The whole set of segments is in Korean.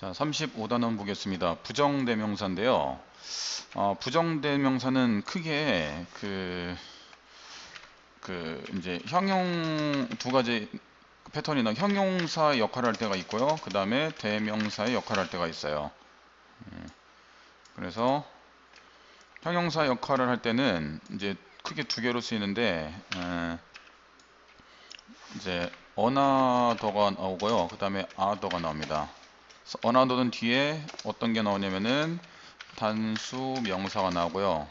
자, 35단원 보겠습니다. 부정대명사인데요. 어, 부정대명사는 크게 그, 그, 이제 형용 두 가지 패턴이나 형용사 역할을 할 때가 있고요. 그 다음에 대명사의 역할을 할 때가 있어요. 음, 그래서 형용사 역할을 할 때는 이제 크게 두 개로 쓰이는데, 에, 이제 어나더가 나오고요. 그 다음에 아더가 나옵니다. 어나더는 뒤에 어떤 게 나오냐면은 단수 명사가 나오고요.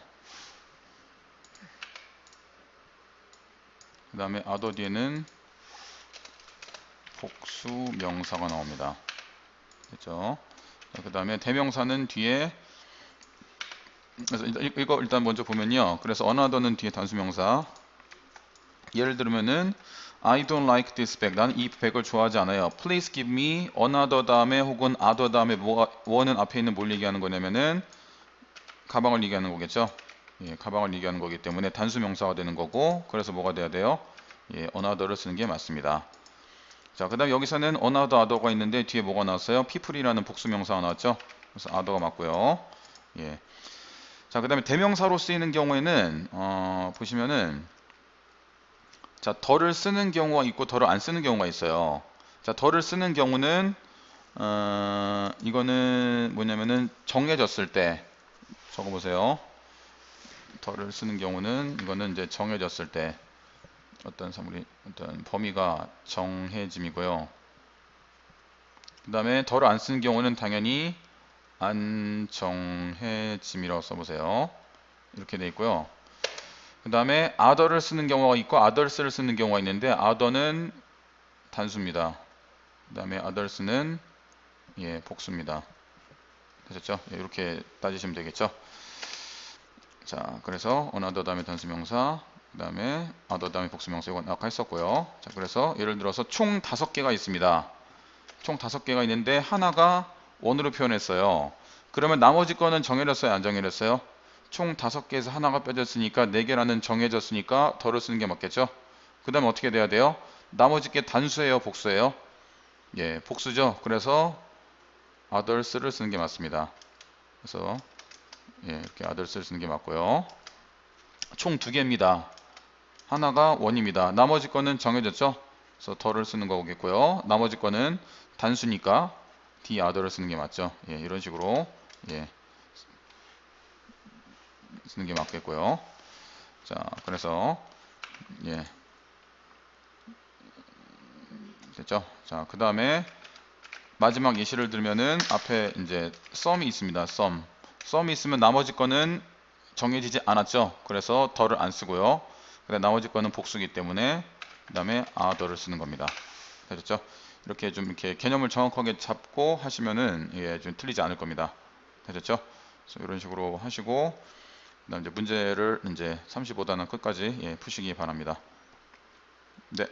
그 다음에 아더 뒤에는 복수 명사가 나옵니다. 됐죠? 그 다음에 대명사는 뒤에 그래서 일- 이거 일단 먼저 보면요. 그래서 어나더는 뒤에 단수 명사. 예를 들면은 I don't like this bag. 나는 이 백을 좋아하지 않아요. Please give me another 다음에 혹은 other 다음에 뭐가 원은 앞에 있는 뭘 얘기하는 거냐면은 가방을 얘기하는 거겠죠. 예, 가방을 얘기하는 거기 때문에 단수 명사가 되는 거고 그래서 뭐가 돼야 돼요? 예, another를 쓰는 게 맞습니다. 자, 그 다음 여기서는 another other가 있는데 뒤에 뭐가 나왔어요? people이라는 복수 명사가 나왔죠. 그래서 other가 맞고요. 예. 자, 그 다음에 대명사로 쓰이는 경우에는 어, 보시면은 자, 덜을 쓰는 경우가 있고 덜을 안 쓰는 경우가 있어요. 자, 덜을 쓰는 경우는 어, 이거는 뭐냐면은 정해졌을 때 적어 보세요. 덜을 쓰는 경우는 이거는 이제 정해졌을 때 어떤 사물이 어떤 범위가 정해짐이고요. 그 다음에 덜을 안 쓰는 경우는 당연히 안 정해짐이라고 써 보세요. 이렇게 돼 있고요. 그 다음에 other를 쓰는 경우가 있고 others를 쓰는 경우가 있는데 other는 단수입니다. 그 다음에 others는 예, 복수입니다. 되셨죠? 예, 이렇게 따지시면 되겠죠? 자, 그래서 another 다음에 단수명사, 그 다음에 other 다음에 복수명사 이건 아까 했었고요. 자, 그래서 예를 들어서 총 다섯 개가 있습니다. 총 다섯 개가 있는데 하나가 원으로 표현했어요. 그러면 나머지 거는 정해졌어요? 안 정해졌어요? 총 다섯 개에서 하나가 빼졌으니까 네 개라는 정해졌으니까 덜을 쓰는 게 맞겠죠? 그 다음에 어떻게 돼야 돼요? 나머지 게 단수예요? 복수예요? 예, 복수죠. 그래서 others를 쓰는 게 맞습니다. 그래서 예, 이렇게 others를 쓰는 게 맞고요. 총두 개입니다. 하나가 원입니다. 나머지 거는 정해졌죠? 그래서 덜을 쓰는 거겠고요. 나머지 거는 단수니까 the other를 쓰는 게 맞죠? 예, 이런 식으로 예. 쓰는 게 맞겠고요. 자, 그래서 예. 됐죠? 자, 그 다음에 마지막 예시를 들면은 앞에 이제 썸이 있습니다. 썸. 썸이 있으면 나머지 거는 정해지지 않았죠. 그래서 더를 안 쓰고요. 근데 나머지 거는 복수기 때문에 그 다음에 other를 쓰는 겁니다. 되셨죠? 이렇게 좀 이렇게 개념을 정확하게 잡고 하시면은 예, 좀 틀리지 않을 겁니다. 되셨죠? 이런 식으로 하시고 그다음 이제 문제를 이제 35단원 끝까지 예, 푸시기 바랍니다. 네,